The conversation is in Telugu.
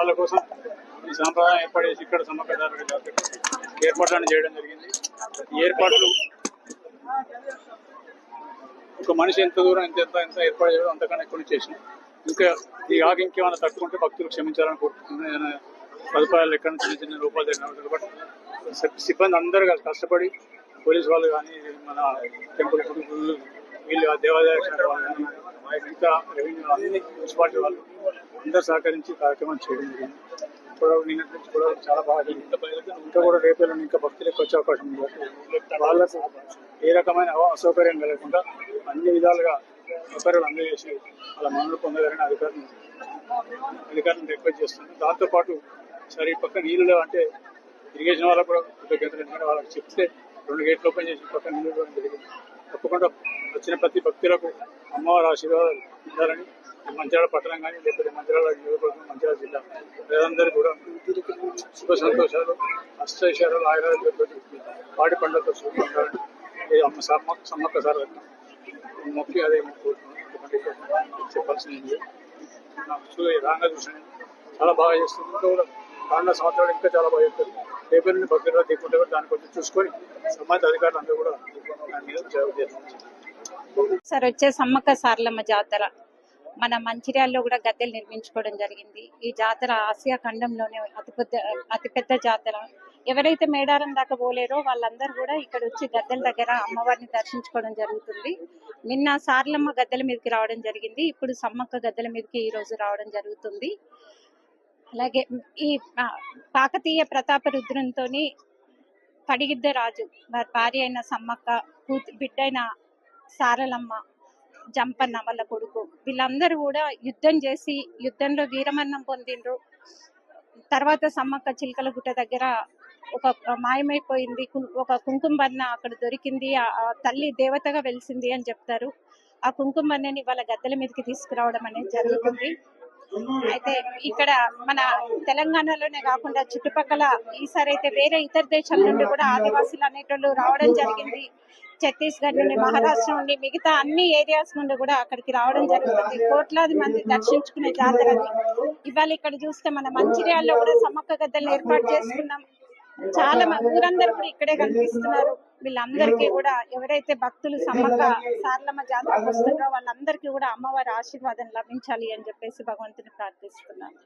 వాళ్ళ కోసం ఈ సాంప్రదాయం ఏర్పడేసి ఇక్కడ సమ్మక్క జాతర ఏర్పాట్లను చేయడం జరిగింది. ఏర్పాట్లు ఒక మనిషి ఎంత దూరం ఎంత ఎంత ఎంత ఏర్పాటు చేయడం అంతకన్నా ఎక్కువ చేసిన. ఇంకా ఈ ఆగి ఇంకేమైనా తక్కువ ఉంటే భక్తులు క్షమించాలని కోరుకుంటున్నాను. సదుపాయాలు ఎక్కడ చిన్న చిన్న రూపాయలు జరిగిన బట్ సిబ్బంది అందరూ కలిసి కష్టపడి పోలీస్ వాళ్ళు కానీ మన టెంపుల్ వీళ్ళు ఆ దేవాదాయ వాళ్ళు కానీ మిగతా రెవెన్యూ అన్ని మున్సిపాలిటీ వాళ్ళు అందరూ సహకరించి కార్యక్రమం చేయడం జరిగింది. కూడా నిన్నటి నుంచి కూడా చాలా బాగా జరిగింది. ఇంకా కూడా రేపు ఎల్లుండి ఇంకా భక్తులకు వచ్చే అవకాశం ఉంది. వాళ్ళకు ఏ రకమైన అసౌకర్యం కలగకుండా అన్ని విధాలుగా సౌకర్యాలు అందజేసి వాళ్ళ మనులు పొందగలని అధికారులు అధికారులను రిక్వెస్ట్ చేస్తున్నాను దాంతోపాటు సరే పక్క నీళ్ళు అంటే ఇరిగేషన్ వాళ్ళకు కూడా కృతజ్ఞతలు ఎందుకంటే వాళ్ళకి చెప్తే రెండు గేట్లు ఓపెన్ చేసి పక్క నీళ్ళు జరిగింది. తప్పకుండా వచ్చిన ప్రతి భక్తులకు అమ్మవారి ఆశీర్వాదాలు ఉండాలని మంచిర్యాల పట్టణం కానీ లేకపోతే మంచిర్యాల నియోజకవర్గం మంచిర్యాల జిల్లా ప్రజలందరూ కూడా సుఖ సంతోషాలు అష్టైశాలు ఆయుర్వేదంతో పాడి పండ్లతో సుఖంగా ఉండాలని అమ్మ సమ్మక్క సమ్మక్క సార్ మొక్కి అదే కోరుకుంటున్నాను చెప్పాల్సింది నాకు చూ- రాంగా చూసాను చాలా బాగా చేస్తుంది. కూడా రానున్న సంవత్సరాలు ఇంకా చాలా బాగా చేస్తారు. రేపు నుండి భద్రత తీసుకుంటే దాని దాన్ని కొంచెం చూసుకొని సంబంధిత అధికారులు అందరూ కూడా దాని మీద సార్ వచ్చే సమ్మక్క సార్లమ్మ జాతర మన మంచిర్యాలలో కూడా గద్దెలు నిర్మించుకోవడం జరిగింది. ఈ జాతర ఆసియా ఖండంలోనే అతిపెద్ద అతిపెద్ద జాతర. ఎవరైతే మేడారం దాకా పోలేరో వాళ్ళందరూ కూడా ఇక్కడ వచ్చి గద్దెల దగ్గర అమ్మవారిని దర్శించుకోవడం జరుగుతుంది. నిన్న సారలమ్మ గద్దెల మీదకి రావడం జరిగింది. ఇప్పుడు సమ్మక్క గద్దెల మీదకి ఈ రోజు రావడం జరుగుతుంది. అలాగే ఈ కాకతీయ ప్రతాప రుద్రంతో పడిగిద్ద రాజు. వారి భార్య అయిన సమ్మక్క కూతు బిడ్డ అయిన సారలమ్మ జంపన్న వాళ్ళ కొడుకు. వీళ్ళందరూ కూడా యుద్ధం చేసి యుద్ధంలో వీరమరణం పొందిండ్రు. తర్వాత సమ్మక్క చిలకల గుట్ట దగ్గర ఒక మాయమైపోయింది. ఒక కుంకుమన్న అక్కడ దొరికింది. ఆ తల్లి దేవతగా వెలిసింది అని చెప్తారు. ఆ కుంకుమన్నని వాళ్ళ గద్దెల మీదకి తీసుకురావడం అనేది జరుగుతుంది. అయితే ఇక్కడ మన తెలంగాణలోనే కాకుండా చుట్టుపక్కల ఈసారి అయితే వేరే ఇతర దేశాల నుండి కూడా ఆదివాసీలు అనేటోళ్ళు రావడం జరిగింది. ఛత్తీస్గఢ్ నుండి మహారాష్ట్ర నుండి మిగతా అన్ని ఏరియాస్ నుండి కూడా అక్కడికి రావడం జరుగుతుంది. కోట్లాది మంది దర్శించుకునే జాతర అది. ఇవాళ ఇక్కడ చూస్తే మన మంచిర్యాలలో కూడా సమ్మక్క గద్దెలను ఏర్పాటు చేసుకున్నాం. చాలా మంది ఊరందరూ కూడా ఇక్కడే కనిపిస్తున్నారు. వీళ్ళందరికీ కూడా ఎవరైతే భక్తులు సమ్మక్క సారలమ్మ జాతరకు వస్తున్నారో వాళ్ళందరికీ కూడా అమ్మవారి ఆశీర్వాదం లభించాలి అని చెప్పేసి భగవంతుని ప్రార్థిస్తున్నాను.